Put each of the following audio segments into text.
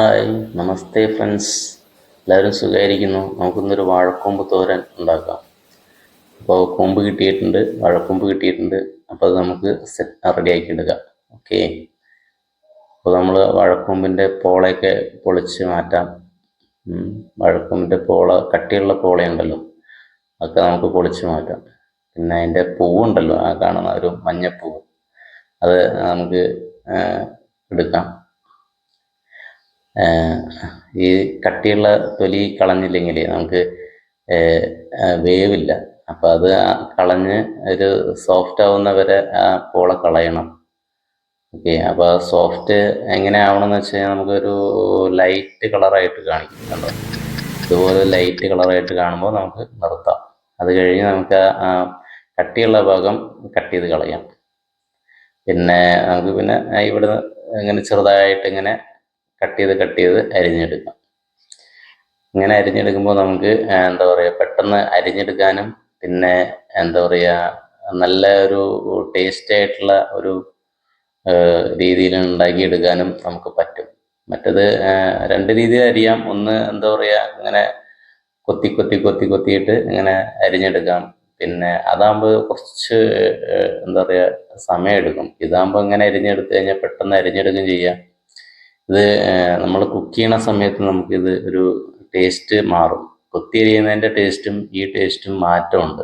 Hi നമസ്തേ friends. എല്ലാവരും സുഖമായിരിക്കുന്നു നമുക്കിന്നൊരു വാഴക്കൊമ്പ് തോരൻ ഉണ്ടാക്കാം. അപ്പോൾ കൊമ്പ് കിട്ടിയിട്ടുണ്ട് വാഴക്കൊമ്പ് കിട്ടിയിട്ടുണ്ട്. അപ്പോൾ അത് നമുക്ക് സെറ്റ് റെഡി ആക്കി എടുക്കാം. ഓക്കെ. അപ്പോൾ നമ്മൾ വാഴക്കൊമ്പിന്റെ പോളയൊക്കെ പൊളിച്ച് മാറ്റാം. വാഴക്കൊമ്പിന്റെ പോള കട്ടിയുള്ള പോളയുണ്ടല്ലോ അതൊക്കെ നമുക്ക് പൊളിച്ച് മാറ്റാം. പിന്നെ അതിന്റെ പൂവുണ്ടല്ലോ ആ കാണുന്ന ഒരു മഞ്ഞപ്പൂവ്. അത് നമുക്ക് എടുക്കാം. ഈ കട്ടിയുള്ള തൊലി കളഞ്ഞില്ലെങ്കിൽ നമുക്ക് വേവില്ല. അപ്പം അത് കളഞ്ഞ് ഒരു സോഫ്റ്റ് ആവുന്ന വരെ ആ പോള കളയണം. ഓക്കെ അപ്പോൾ ആ സോഫ്റ്റ് എങ്ങനെ ആവണമെന്ന് വെച്ച് കഴിഞ്ഞാൽ നമുക്കൊരു ലൈറ്റ് കളറായിട്ട് കാണിക്കും കണ്ടോ? ഇതുപോലെ ലൈറ്റ് കളറായിട്ട് കാണുമ്പോൾ നമുക്ക് നിർത്താം. അത് കഴിഞ്ഞ് നമുക്ക് ആ കട്ടിയുള്ള ഭാഗം കട്ട് ചെയ്ത് കളയാം. പിന്നെ നമുക്ക് പിന്നെ ഇവിടെ ഇങ്ങനെ ചെറുതായിട്ട് ഇങ്ങനെ കട്ട് ചെയ്ത് കട്ട് ചെയ്ത് അരിഞ്ഞെടുക്കാം. ഇങ്ങനെ അരിഞ്ഞെടുക്കുമ്പോൾ നമുക്ക് എന്താ പറയുക പെട്ടെന്ന് അരിഞ്ഞെടുക്കാനും പിന്നെ എന്താ പറയുക നല്ല ഒരു ടേസ്റ്റ് ആയിട്ടുള്ള ഒരു രീതിയിൽ ഉണ്ടാക്കിയെടുക്കാനും നമുക്ക് പറ്റും. മറ്റത് രണ്ട് രീതിയിൽ അരിയാം. ഒന്ന് എന്താ പറയുക ഇങ്ങനെ കൊത്തി കൊത്തി കൊത്തി കൊത്തിയിട്ട് ഇങ്ങനെ അരിഞ്ഞെടുക്കാം. പിന്നെ അതാകുമ്പോൾ കുറച്ച് എന്താ പറയുക സമയമെടുക്കും ഇതാകുമ്പോൾ ഇങ്ങനെ അരിഞ്ഞെടുത്ത് കഴിഞ്ഞാൽ പെട്ടെന്ന് അരിഞ്ഞെടുക്കുകയും ചെയ്യാം. ഇത് നമ്മൾ കുക്ക് ചെയ്യണ സമയത്ത് നമുക്കിത് ഒരു ടേസ്റ്റ് മാറും. കൊത്തി അരിയുന്നതിന്റെ ടേസ്റ്റും ഈ ടേസ്റ്റും മാറ്റമുണ്ട്.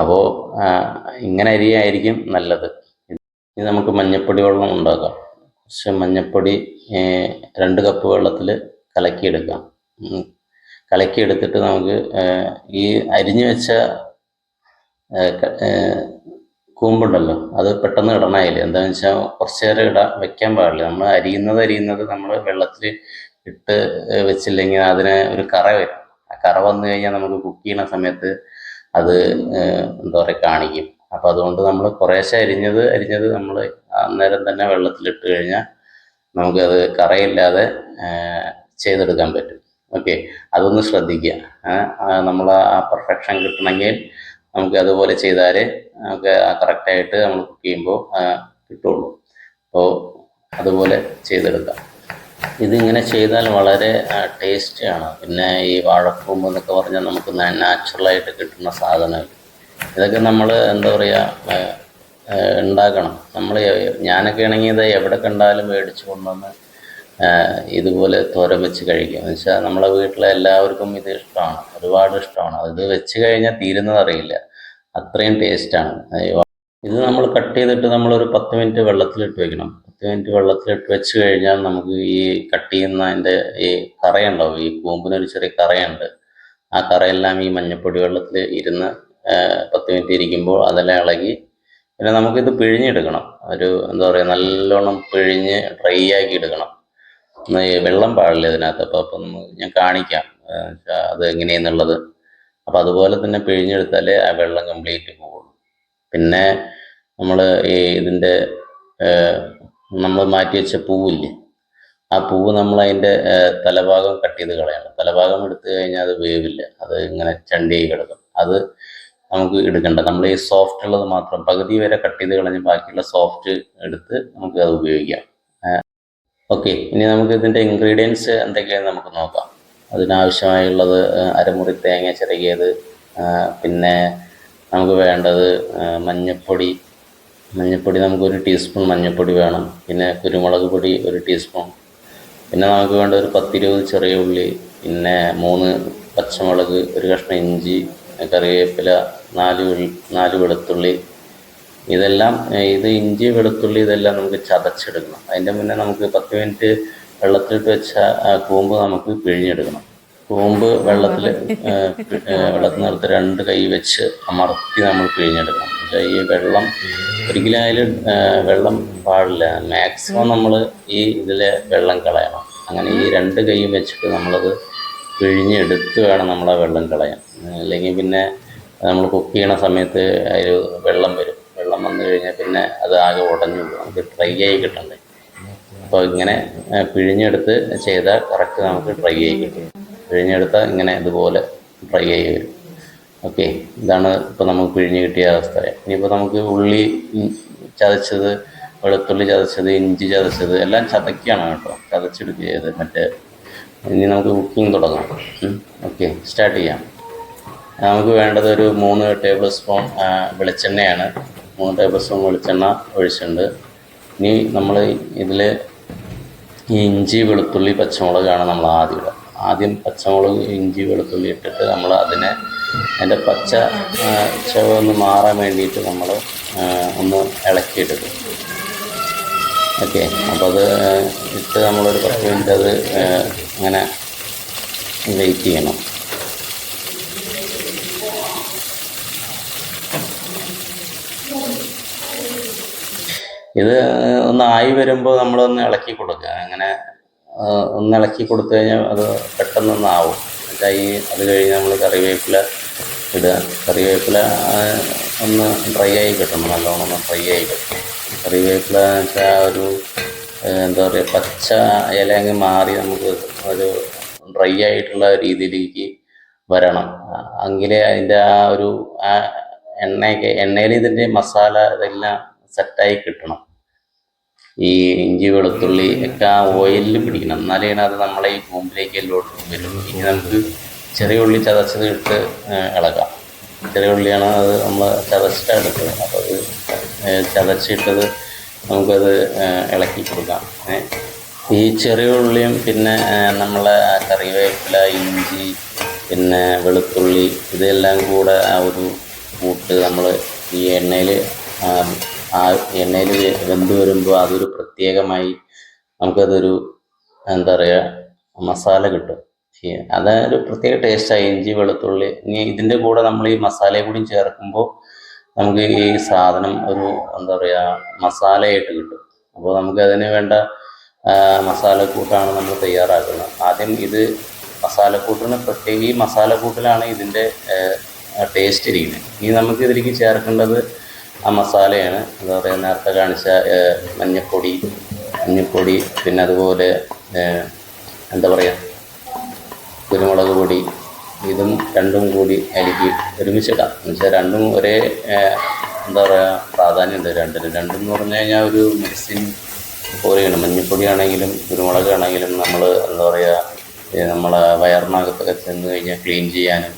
അപ്പോൾ ഇങ്ങനെ അരിയായിരിക്കും നല്ലത്. ഇനി നമുക്ക് മഞ്ഞപ്പൊടി വെള്ളം ഉണ്ടാക്കാം. കുറച്ച് മഞ്ഞപ്പൊടി രണ്ട് കപ്പ് വെള്ളത്തിൽ കലക്കിയെടുക്കാം. കലക്കിയെടുത്തിട്ട് നമുക്ക് ഈ അരിഞ്ഞു വെച്ച കൂമ്പുണ്ടല്ലോ. അത് പെട്ടെന്ന് ഇടണമായില്ല? എന്താണെന്ന് വെച്ചാൽ കുറച്ച് നേരം ഇടാൻ വെക്കാൻ പാടില്ല. നമ്മൾ അരിയുന്നത് അരിയുന്നത് നമ്മൾ വെള്ളത്തിൽ ഇട്ട് വെച്ചില്ലെങ്കിൽ അതിന് ഒരു കറ വരും. ആ കറ വന്നു കഴിഞ്ഞാൽ നമുക്ക് കുക്ക് ചെയ്യുന്ന സമയത്ത് അത് എന്താ പറയുക കാണിക്കും. അപ്പം അതുകൊണ്ട് നമ്മൾ കുറേശ്ശെ അരിഞ്ഞത് അരിഞ്ഞത് നമ്മൾ അന്നേരം തന്നെ വെള്ളത്തിലിട്ട് കഴിഞ്ഞാൽ നമുക്കത് കറയില്ലാതെ ചെയ്തെടുക്കാൻ പറ്റും. ഓക്കെ? അതൊന്ന് ശ്രദ്ധിക്കുക നമ്മൾ ആ പെർഫെക്ഷൻ കിട്ടണമെങ്കിൽ നമുക്ക് അതുപോലെ ചെയ്താലേ നമുക്ക് കറക്റ്റായിട്ട് നമ്മൾ കുക്ക് ചെയ്യുമ്പോൾ കിട്ടുള്ളൂ. അപ്പോൾ അതുപോലെ ചെയ്തെടുക്കാം. ഇതിങ്ങനെ ചെയ്താൽ വളരെ ടേസ്റ്റിയാണ്. പിന്നെ ഈ വാഴക്കൂമ്പ് എന്നൊക്കെ പറഞ്ഞാൽ നമുക്ക് നാച്ചുറലായിട്ട് കിട്ടുന്ന സാധനം ഇതൊക്കെ നമ്മൾ എന്താ പറയുക ഉണ്ടാക്കണം. നമ്മൾ ഞാനൊക്കെ ആണെങ്കിൽ ഇത് എവിടെ കണ്ടാലും മേടിച്ച് കൊണ്ടുവന്ന് ഇതുപോലെ തോരൻ വെച്ച് കഴിക്കും. എന്ന് വെച്ചാൽ നമ്മളെ വീട്ടിലെ എല്ലാവർക്കും ഇത് ഇഷ്ടമാണ്. ഒരുപാട് ഇഷ്ടമാണ്. അത് വെച്ച് കഴിഞ്ഞാൽ തീരുന്നത് അറിയില്ല. അത്രയും ടേസ്റ്റാണ് ഇത് നമ്മൾ കട്ട് ചെയ്തിട്ട് നമ്മളൊരു പത്ത് മിനിറ്റ് വെള്ളത്തിലിട്ട് വെക്കണം. പത്ത് മിനിറ്റ് വെള്ളത്തിലിട്ട് വെച്ച് കഴിഞ്ഞാൽ നമുക്ക് ഈ കട്ട് ചെയ്യുന്ന അതിന്റെ ഈ കറയുണ്ടാവും. ഈ കൂമ്പിനൊരു ചെറിയ കറയുണ്ട്. ആ കറയെല്ലാം ഈ മഞ്ഞപ്പൊടി വെള്ളത്തിൽ ഇരുന്ന് പത്ത് മിനിറ്റ് ഇരിക്കുമ്പോൾ അതെല്ലാം ഇളകി പിന്നെ നമുക്കിത് പിഴിഞ്ഞെടുക്കണം. ഒരു എന്താ പറയുക നല്ലോണം പിഴിഞ്ഞ് ഡ്രൈ ആക്കി എടുക്കണം. വെള്ളം പാടില്ല ഇതിനകത്ത് അപ്പോൾ അപ്പം ഞാൻ കാണിക്കാം. അത് എങ്ങനെയെന്നുള്ളത്. അപ്പം അതുപോലെ തന്നെ പിഴിഞ്ഞെടുത്താലേ ആ വെള്ളം കംപ്ലീറ്റ് പോകുള്ളൂ. പിന്നെ നമ്മൾ ഈ ഇതിന്റെ നമ്മൾ മാറ്റി വെച്ച പൂവില്ലേ? ആ പൂവ് നമ്മൾ അതിന്റെ തലഭാഗം കട്ട് ചെയ്ത് കളയണം. തലഭാഗം എടുത്തു കഴിഞ്ഞാൽ അത് വേവില്ല. അത് ഇങ്ങനെ ചണ്ടിയായി കിടക്കും. അത് നമുക്ക് എടുക്കണ്ട. നമ്മൾ ഈ സോഫ്റ്റ് ഉള്ളത് മാത്രം. പകുതി വരെ കട്ട് ചെയ്ത് കളഞ്ഞ് ബാക്കിയുള്ള സോഫ്റ്റ് എടുത്ത് നമുക്ക് അത് ഉപയോഗിക്കാം. ഓക്കെ ഇനി നമുക്ക് ഇതിന്റെ ഇൻഗ്രീഡിയൻസ് എന്തൊക്കെയാണെന്ന് നമുക്ക് നോക്കാം. അതിനാവശ്യമായുള്ളത് അരമുറി തേങ്ങ ചിരകിയത് പിന്നെ നമുക്ക് വേണ്ടത് മഞ്ഞൾപ്പൊടി മഞ്ഞൾപ്പൊടി നമുക്ക് ഒരു ടീസ്പൂൺ മഞ്ഞൾപ്പൊടി വേണം. പിന്നെ കുരുമുളക് പൊടി ഒരു ടീസ്പൂൺ പിന്നെ നമുക്ക് വേണ്ട ഒരു പത്തിരുപത് ചെറിയ ഉള്ളി പിന്നെ മൂന്ന് പച്ചമുളക് ഒരു കഷ്ണം ഇഞ്ചി കറിവേപ്പില നാല് നാല് വെളുത്തുള്ളി ഇതെല്ലാം ഇത് ഇഞ്ചി വെളുത്തുള്ളി ഇതെല്ലാം നമുക്ക് ചതച്ചെടുക്കണം. അതിന്റെ മുന്നേ നമുക്ക് പത്ത് മിനിറ്റ് വെള്ളത്തിലിട്ട് വെച്ച കൂമ്പ് നമുക്ക് പിഴിഞ്ഞെടുക്കണം. കൂമ്പ് വെള്ളത്തിൽ വെള്ളത്തിൽ നിർത്തി രണ്ട് കൈ വെച്ച് അമർത്തി നമ്മൾ പിഴിഞ്ഞെടുക്കണം. ഈ വെള്ളം ഒരിക്കലും അതിൽ വെള്ളം പാടില്ല. മാക്സിമം നമ്മൾ ഈ ഇതിലെ വെള്ളം കളയണം. അങ്ങനെ ഈ രണ്ട് കൈയും വെച്ചിട്ട് നമ്മളത് പിഴിഞ്ഞെടുത്ത് വേണം നമ്മൾ ആ വെള്ളം കളയാൻ. അല്ലെങ്കിൽ പിന്നെ നമ്മൾ കുക്ക് ചെയ്യണ സമയത്ത് അതിൽ വെള്ളം വരും. വെള്ളം വന്നു കഴിഞ്ഞാൽ പിന്നെ അത് ആകെ ഉടഞ്ഞു നമുക്ക് ഡ്രൈ ആയി കിട്ടണ്ടേ? അപ്പോൾ ഇങ്ങനെ പിഴിഞ്ഞെടുത്ത് ചെയ്താൽ കറക്റ്റ് നമുക്ക് ഡ്രൈ ആയി കിട്ടും. പിഴിഞ്ഞെടുത്താൽ ഇങ്ങനെ ഇതുപോലെ ഡ്രൈ ആയി വരും. ഓക്കെ ഇതാണ് ഇപ്പോൾ നമുക്ക് പിഴിഞ്ഞ് കിട്ടിയ അവസ്ഥ. ഇനിയിപ്പോൾ നമുക്ക് ഉള്ളി ചതച്ചത് വെളുത്തുള്ളി ചതച്ചത് ഇഞ്ചി ചതച്ചത് എല്ലാം ചതക്കുകയാണ് കേട്ടോ. ചതച്ചെടുക്കുക ചെയ്ത് മറ്റേ ഇനി നമുക്ക് കുക്കിംഗ് തുടങ്ങാം. ഓക്കെ സ്റ്റാർട്ട് ചെയ്യാം. നമുക്ക് വേണ്ടത് ഒരു മൂന്ന് ടേബിൾ സ്പൂൺ വെളിച്ചെണ്ണയാണ്. മൂന്ന് ടേബിൾ സ്പൂൺ വെളിച്ചെണ്ണ ഒഴിച്ചിട്ടുണ്ട്. ഇനി നമ്മൾ ഇതിൽ ഈ ഇഞ്ചി വെളുത്തുള്ളി പച്ചമുളകാണ് നമ്മൾ ആദ്യം ഇടുക. ആദ്യം പച്ചമുളക് ഇഞ്ചി വെളുത്തുള്ളി ഇട്ടിട്ട് നമ്മൾ അതിനെ അതിന്റെ പച്ച ചുവ ഒന്ന് മാറാൻ വേണ്ടിയിട്ട് നമ്മൾ ഒന്ന് ഇളക്കിയെടുക്കും. ഓക്കെ. അപ്പോൾ അത് ഇട്ട് നമ്മളൊരു പത്ത് മിനിറ്റ് അത് അങ്ങനെ വെയിറ്റ് ചെയ്യണം. ഇത് ഒന്ന് ആയി വരുമ്പോൾ നമ്മളൊന്ന് ഇളക്കി കൊടുക്കുക. അങ്ങനെ ഒന്ന് ഇളക്കി കൊടുത്തു കഴിഞ്ഞാൽ അത് പെട്ടെന്നൊന്ന് ആവും എന്നിട്ട് ഈ അത് കഴിഞ്ഞ് നമ്മൾ കറിവേപ്പില ഇടുക. കറിവേപ്പില ഒന്ന് ഡ്രൈ ആയി കിട്ടണം. നല്ലോണം ഒന്ന് ഡ്രൈ ആയി കിട്ടണം. കറിവേപ്പില വെച്ചാൽ ഒരു എന്താ പറയുക പച്ച ഇലങ്ങ് മാറി നമുക്ക് ഒരു ഡ്രൈ ആയിട്ടുള്ള രീതിയിലേക്ക് വരണം. അങ്ങനെ അതിന്റെ ആ ഒരു ആ എണ്ണയൊക്കെ എണ്ണയിൽ ഇതിന്റെ മസാല ഇതെല്ലാം സെറ്റായി കിട്ടണം. ഈ ഇഞ്ചി വെളുത്തുള്ളി ഒക്കെ ആ ഓയിലിൽ പിടിക്കണം. എന്നാലേ അത് നമ്മളെ ഈ കൂമ്പിലേക്ക് എല്ലോട്ടും വരും. ഇനി നമുക്ക് ചെറിയ ഉള്ളി ചതച്ചത് ഇട്ട് ഇളക്കാം. ഇളകാം ചെറിയ ഉള്ളിയാണ് അത് നമ്മൾ ചതച്ചിട്ടാണ് എടുക്കുന്നത്. അപ്പോൾ അത് ചതച്ചിട്ടത് നമുക്കത് ഇളക്കി കൊടുക്കാം. ഈ ചെറിയ ഉള്ളിയും പിന്നെ നമ്മളെ കറിവേപ്പില ഇഞ്ചി പിന്നെ വെളുത്തുള്ളി ഇതെല്ലാം കൂടെ ആ ഒരു കൂട്ട് നമ്മൾ ഈ എണ്ണയിൽ ആ എണ്ണയിൽ വെന്ത് വരുമ്പോൾ അതൊരു പ്രത്യേകമായി നമുക്കതൊരു എന്താ പറയുക മസാല കിട്ടും. അതൊരു പ്രത്യേക ടേസ്റ്റായി ഇഞ്ചി വെളുത്തുള്ളി ഇനി ഇതിന്റെ കൂടെ നമ്മൾ ഈ മസാലയും കൂടി ചേർക്കുമ്പോൾ നമുക്ക് ഈ സാധനം ഒരു എന്താ പറയുക മസാലയായിട്ട് കിട്ടും. അപ്പോൾ നമുക്ക് അതിന് വേണ്ട മസാലക്കൂട്ടാണ് നമ്മൾ തയ്യാറാക്കുന്നത്. ആദ്യം ഇത് മസാലക്കൂട്ടിന് പ്രത്യേക ഈ മസാലക്കൂട്ടിലാണ് ഇതിന്റെ ടേസ്റ്റ് ഇരിക്കുന്നത്. ഇനി നമുക്ക് ഇതിലേക്ക് ചേർക്കേണ്ടത് ആ മസാലയാണ്. എന്താ പറയുക നേരത്തെ കാണിച്ച മഞ്ഞപ്പൊടി മഞ്ഞപ്പൊടി പിന്നെ അതുപോലെ എന്താ പറയുക കുരുമുളക് പൊടി ഇതും രണ്ടും കൂടി അരിക്കി ഒരുമിച്ചിടാം. എന്ന് വെച്ചാൽ രണ്ടും ഒരേ എന്താ പറയുക പ്രാധാന്യമുണ്ട് രണ്ടിനും. രണ്ടും എന്ന് പറഞ്ഞു കഴിഞ്ഞാൽ ഒരു മിക്സിങ് പോലെയാണ്. മഞ്ഞപ്പൊടിയാണെങ്കിലും കുരുമുളക് ആണെങ്കിലും നമ്മൾ എന്താ പറയുക നമ്മളെ വയറിനകത്തൊക്കെ ചെന്ന് കഴിഞ്ഞാൽ ക്ലീൻ ചെയ്യാനും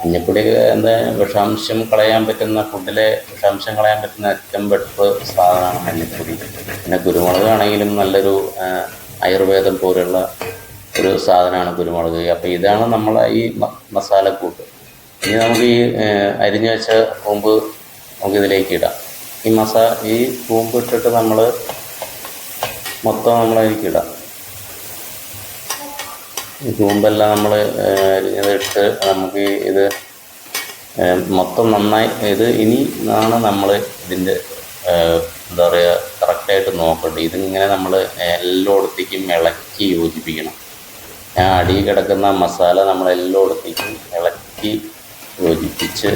മഞ്ഞപ്പൊടിയൊക്കെ എന്താ വിഷാംശം കളയാൻ പറ്റുന്ന ഫുഡിലെ വിഷാംശം കളയാൻ പറ്റുന്ന ഏറ്റവും ബെറ്റർ സാധനമാണ് മഞ്ഞപ്പൊടി. പിന്നെ കുരുമുളക് ആണെങ്കിലും നല്ലൊരു ആയുർവേദം പോലെയുള്ള ഒരു സാധനമാണ് കുരുമുളക്. അപ്പോൾ ഇതാണ് നമ്മളെ ഈ മസാല കൂട്ട് ഇനി നമുക്ക് ഈ അരിഞ്ഞു വെച്ച കൂമ്പ് നമുക്ക് ഇതിലേക്ക് ഇടാം. ഈ മസാല ഈ കൂമ്പ് ഇട്ടിട്ട് നമ്മൾ മൊത്തം നമ്മളതിലേക്ക് ഇടാം. കൂമ്പെല്ലാം നമ്മൾ അരിഞ്ഞതിട്ട് നമുക്ക് ഇത് മൊത്തം നന്നായി ഇത് ഇനി ആണ് നമ്മൾ ഇതിന്റെ എന്താ പറയുക കറക്റ്റായിട്ട് നോക്കേണ്ടത്. ഇതിങ്ങനെ നമ്മൾ എല്ലായിടത്തേക്കും ഇളക്കി യോജിപ്പിക്കണം. ആ അടിയിൽ കിടക്കുന്ന മസാല നമ്മൾ എല്ലായിടത്തേക്കും ഇളക്കി യോജിപ്പിച്ച്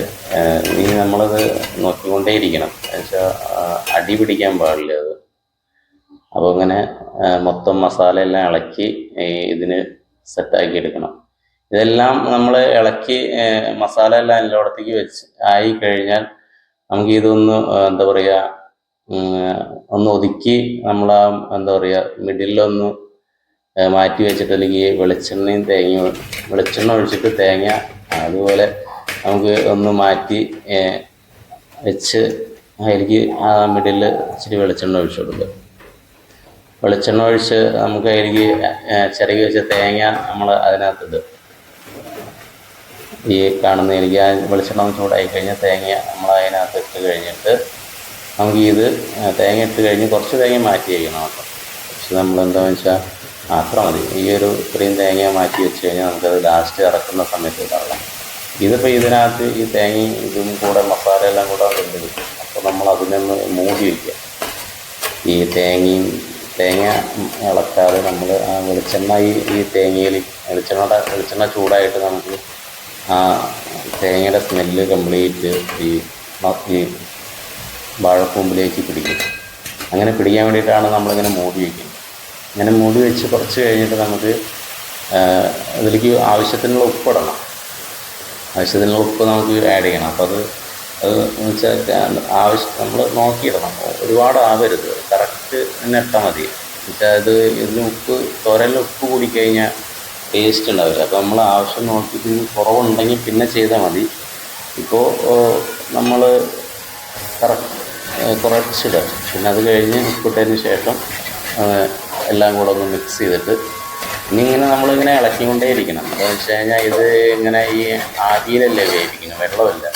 ഇനി നമ്മളത് നോക്കിക്കൊണ്ടേയിരിക്കണം. എന്നുവെച്ചാൽ അടി പിടിക്കാൻ പാടില്ല അത്. അപ്പോൾ ഇങ്ങനെ മൊത്തം മസാല എല്ലാം ഇളക്കി ഇതിന് സെറ്റാക്കി എടുക്കണം. ഇതെല്ലാം നമ്മൾ ഇളക്കി മസാല എല്ലാം എല്ലായിടത്തേക്ക് വെച്ച് ആയി കഴിഞ്ഞാൽ നമുക്ക് ഇതൊന്ന് എന്താ പറയുക ഒന്ന് ഒതുക്കി നമ്മൾ എന്താ പറയുക മിഡിലൊന്ന് മാറ്റി വെച്ചിട്ട് അല്ലെങ്കിൽ വെളിച്ചെണ്ണയും തേങ്ങയും വെളിച്ചെണ്ണ ഒഴിച്ചിട്ട് തേങ്ങ അതുപോലെ നമുക്ക് ഒന്ന് മാറ്റി വെച്ച് അതിലേക്ക് ആ മിഡിൽ ഇച്ചിരി വെളിച്ചെണ്ണ ഒഴിച്ചു കൊടുക്കുക. വെളിച്ചെണ്ണ ഒഴിച്ച് നമുക്ക് അതിലേക്ക് ചിരകി വെച്ച തേങ്ങ നമ്മൾ അതിനകത്തിട്ട് ഈ കാണുന്ന എനിക്ക് ആ വെളിച്ചെണ്ണ ചൂടായി കഴിഞ്ഞാൽ തേങ്ങ നമ്മൾ അതിനകത്ത് ഇട്ട് കഴിഞ്ഞിട്ട് നമുക്ക് ഇത് തേങ്ങ ഇട്ട് കഴിഞ്ഞ് കുറച്ച് തേങ്ങ മാറ്റി വയ്ക്കണം കേട്ടോ. പക്ഷെ നമ്മൾ എന്താണെന്ന് വെച്ചാൽ അത്ര മതി. ഈ ഒരു ഇത്രയും തേങ്ങ മാറ്റി വെച്ച് കഴിഞ്ഞാൽ നമുക്കത് ലാസ്റ്റ് ഇറക്കുന്ന സമയത്ത് ഇടാം ഇതിപ്പോൾ ഇതിനകത്ത് ഈ തേങ്ങയും ഇതും കൂടെ മസാല എല്ലാം കൂടെ കിട്ടും അപ്പോൾ നമ്മൾ അതിനൊന്ന് മൂടി വയ്ക്കുക ഈ തേങ്ങയും തേങ്ങ ഇളക്കാതെ നമ്മൾ ആ വെളിച്ചെണ്ണ ഈ ഈ തേങ്ങയിൽ വെളിച്ചെണ്ണയുടെ വെളിച്ചെണ്ണ ചൂടായിട്ട് നമുക്ക് ആ തേങ്ങയുടെ സ്മെല്ല് കംപ്ലീറ്റ് ഈ ഈ വാഴക്കൂമ്പിലേക്ക് പിടിക്കും. അങ്ങനെ പിടിക്കാൻ വേണ്ടിയിട്ടാണ് നമ്മളിങ്ങനെ മൂടി വയ്ക്കുന്നത് ഇങ്ങനെ മൂടി വെച്ച് കുറച്ച് കഴിഞ്ഞിട്ട് നമുക്ക് അതിലേക്ക് ആവശ്യത്തിനുള്ള ഉപ്പിടണം ആവശ്യത്തിനുള്ള ഉപ്പ് നമുക്ക് ആഡ് ചെയ്യണം. അപ്പോൾ അത് അത് എന്ന് വെച്ചാൽ ആവശ്യം നമ്മൾ നോക്കിയിടണം. ഒരുപാട് ആവരുത്. കറക്റ്റ് കറക്റ്റ് തന്നെ ഇട്ടാൽ മതി. എന്നുവെച്ചാൽ അത് ഇതിൽ ഉപ്പ് തോരലിൽ ഉപ്പ് കൂടിക്കഴിഞ്ഞാൽ ടേസ്റ്റ് ഉണ്ടാവില്ല. അപ്പോൾ നമ്മൾ ആവശ്യം നോക്കിയിട്ട് കുറവുണ്ടെങ്കിൽ പിന്നെ ചെയ്താൽ മതി. ഇപ്പോൾ നമ്മൾ കറക്റ്റ് കുറച്ചിടുക. പിന്നെ അത് കഴിഞ്ഞ് ഉപ്പിട്ടതിന് ശേഷം എല്ലാം കൂടെ ഒന്ന് മിക്സ് ചെയ്തിട്ട് ഇനി ഇങ്ങനെ നമ്മളിങ്ങനെ ഇളക്കിക്കൊണ്ടേയിരിക്കണം. എന്താണെന്ന് വെച്ച് കഴിഞ്ഞാൽ ഇത് ഇങ്ങനെ ഈ ആദിയിലല്ലേ വേവിക്കുന്നത്? വെള്ളമില്ല.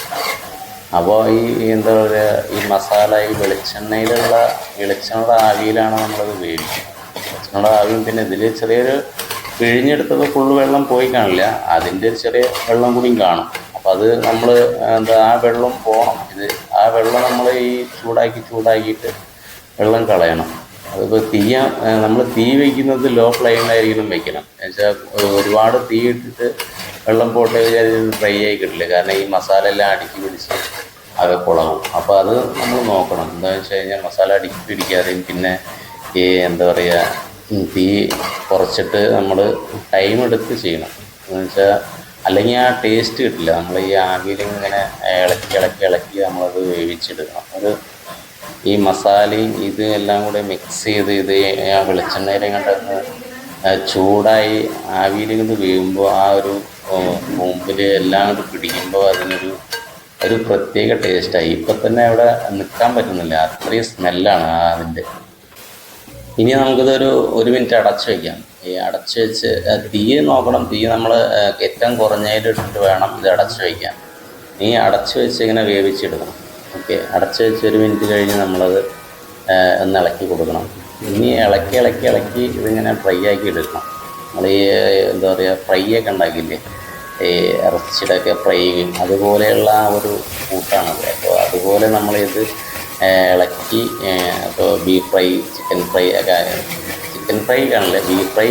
അപ്പോൾ ഈ എന്താ പറയുക ഈ മസാല ഈ വെളിച്ചെണ്ണയിലുള്ള വെളിച്ചെണ്ണയുടെ ആവിയിലാണ് നമ്മളത് ഉപയോഗിക്കുന്നത്? വെളിച്ചെണ്ണയുടെ ആവിയും പിന്നെ ഇതിൽ ചെറിയൊരു പിഴിഞ്ഞെടുത്തത് ഫുള്ള് വെള്ളം പോയി കാണില്ല. അതിന്റെ ചെറിയ വെള്ളം കൂടിയും കാണും. അപ്പോൾ അത് നമ്മൾ എന്താ ആ വെള്ളം പോകണം ഇത് ആ വെള്ളം നമ്മൾ ഈ ചൂടാക്കി ചൂടാക്കിയിട്ട് വെള്ളം കളയണം. അതിപ്പോൾ തീയ നമ്മൾ തീ വയ്ക്കുന്നത് ലോ ഫ്ലെയിമിലായിരിക്കണം വെക്കണം. എന്നുവെച്ചാൽ ഒരുപാട് തീ ഇട്ടിട്ട് വെള്ളം പോട്ടെ വിചാരിച്ച് ഫ്രൈ ആയി കിട്ടില്ല. കാരണം ഈ മസാല എല്ലാം അടുക്കി പിടിച്ച് അത് കുളവും. അപ്പോൾ അത് നമ്മൾ നോക്കണം. എന്താണെന്ന് വെച്ച് കഴിഞ്ഞാൽ മസാല അടുക്കി പിടിക്കാതെയും പിന്നെ ഈ എന്താ പറയുക തീ കുറച്ചിട്ട് നമ്മൾ ടൈം എടുത്ത് ചെയ്യണം. എന്ന് വെച്ചാൽ അല്ലെങ്കിൽ ആ ടേസ്റ്റ് കിട്ടില്ല. നമ്മൾ ഈ ആവിയിൽ ഇങ്ങനെ ഇളക്കി ഇളക്കി ഇളക്കി നമ്മളത് വേവിച്ചെടുക്കണം ഒരു ഈ മസാലയും ഇത് എല്ലാം കൂടെ മിക്സ് ചെയ്ത് ഇത് ആ വെളിച്ചെണ്ണയിലും കണ്ടത് ചൂടായി ആവിയിൽ ഇങ്ങോട്ട് വീഴുമ്പോൾ ആ ഒരു മുമ്പിൽ എല്ലാം കൂടി പിടിക്കുമ്പോൾ അതിനൊരു ഒരു പ്രത്യേക ടേസ്റ്റായി ഇപ്പൊ തന്നെ അവിടെ നിൽക്കാൻ പറ്റുന്നില്ല. അത്രയും സ്മെല്ലാണ് ആ അതിന്റെ ഇനി നമുക്കിതൊരു ഒരു മിനിറ്റ് അടച്ച് വയ്ക്കാം ഈ അടച്ച് വെച്ച് തീ നോക്കണം. തീ നമ്മൾ ഏറ്റവും കുറഞ്ഞതിലിട്ടിട്ട് വേണം ഇത് അടച്ച് വയ്ക്കാൻ നീ അടച്ച് വെച്ച് ഇങ്ങനെ വേവിച്ചെടുക്കണം. ഓക്കെ. അടച്ച് വെച്ച് ഒരു മിനിറ്റ് കഴിഞ്ഞ് നമ്മളത് ഒന്ന് ഇളക്കി കൊടുക്കണം. ഇനി ഇളക്കി ഇളക്കി ഇളക്കി ഇതിങ്ങനെ ഫ്രൈ ആക്കി എടുക്കണം. നമ്മൾ ഈ എന്താ പറയുക ഫ്രൈ ഒക്കെ ഉണ്ടാക്കില്ലേ ഈ ഇറച്ചിയുടെയൊക്കെ ഫ്രൈ അതുപോലെയുള്ള ഒരു കൂട്ടാണത്. അപ്പോൾ അതുപോലെ നമ്മളിത് ഇളക്കി അപ്പോൾ ബീഫ് ഫ്രൈ ചിക്കൻ ഫ്രൈ ഒക്കെ ചിക്കൻ ഫ്രൈ കാണില്ല ബീഫ് ഫ്രൈ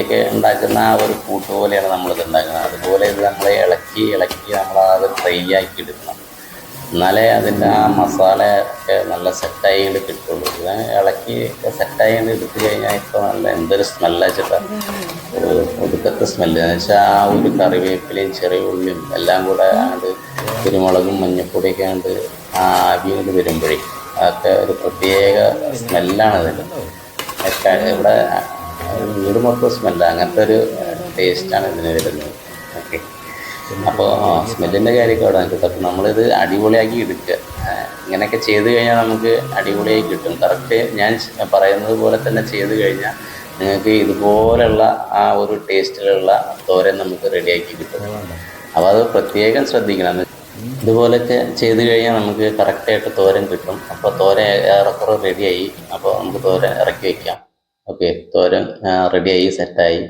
ഒക്കെ ഉണ്ടാക്കുന്ന ആ ഒരു കൂട്ട് പോലെയാണ് നമ്മളിത് ഉണ്ടാക്കുന്നത്. അതുപോലെ ഇത് നമ്മളെ ഇളക്കി ഇളക്കി നമ്മൾ അത് ഫ്രൈ ആക്കി എടുക്കണം. എന്നാലേ അതിന്റെ ആ മസാല ഒക്കെ നല്ല സെറ്റായി കൊണ്ട് കിട്ടുള്ളൂ. ഇത് ഇളക്കി സെറ്റായി കൊണ്ട് എടുത്തു കഴിഞ്ഞാൽ ഇപ്പോൾ നല്ല എന്തൊരു സ്മെല്ല വെച്ചിട്ടാ ഒടുക്കത്തെ സ്മെല്ല് എന്ന് വെച്ചാൽ ആ ഒരു കറിവേപ്പിലയും ചെറിയ ഉള്ളിയും എല്ലാം കൂടെ ആണ്ട് കുരുമുളകും മഞ്ഞപ്പൊടിയൊക്കെ ആണ്ട് ആ ആവി കൊണ്ട് വരുമ്പോഴേ അതൊക്കെ ഒരു പ്രത്യേക സ്മെല്ലാണ് അതിന്റെ. ഇവിടെ വീട് മൊത്തം സ്മെല്ലാണ് അങ്ങനത്തെ ഒരു ടേസ്റ്റാണ് ഇതിന് വരുന്നത്. അപ്പോൾ സ്മെല്ലിന്റെ കാര്യമൊക്കെ അവിടെ നിൽക്കുന്നത് അപ്പോൾ നമ്മളിത് അടിപൊളിയാക്കി എടുക്കുക. ഇങ്ങനെയൊക്കെ ചെയ്ത് കഴിഞ്ഞാൽ നമുക്ക് അടിപൊളിയായി കിട്ടും. കറക്റ്റ് ഞാൻ പറയുന്നത് പോലെ തന്നെ ചെയ്ത് കഴിഞ്ഞാൽ നിങ്ങൾക്ക് ഇതുപോലെയുള്ള ആ ഒരു ടേസ്റ്റിലുള്ള തോരൻ നമുക്ക് റെഡിയാക്കി കിട്ടും. അപ്പോൾ അത് പ്രത്യേകം ശ്രദ്ധിക്കണം. ഇതുപോലൊക്കെ ചെയ്ത് കഴിഞ്ഞാൽ നമുക്ക് കറക്റ്റായിട്ട് തോരൻ കിട്ടും. അപ്പോൾ തോരൻ ഏറെക്കുറെ റെഡിയായി അപ്പോൾ നമുക്ക് തോരൻ ഇറക്കി വയ്ക്കാം ഓക്കെ തോരൻ റെഡിയായി സെറ്റായി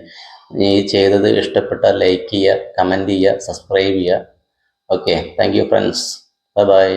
ഈ ചെയ്തത് ഇഷ്ടപ്പെട്ടാൽ ലൈക്ക് ചെയ്യുക കമന്റ് ചെയ്യുക സബ്സ്ക്രൈബ് ചെയ്യുക. Okay thank you friends bye bye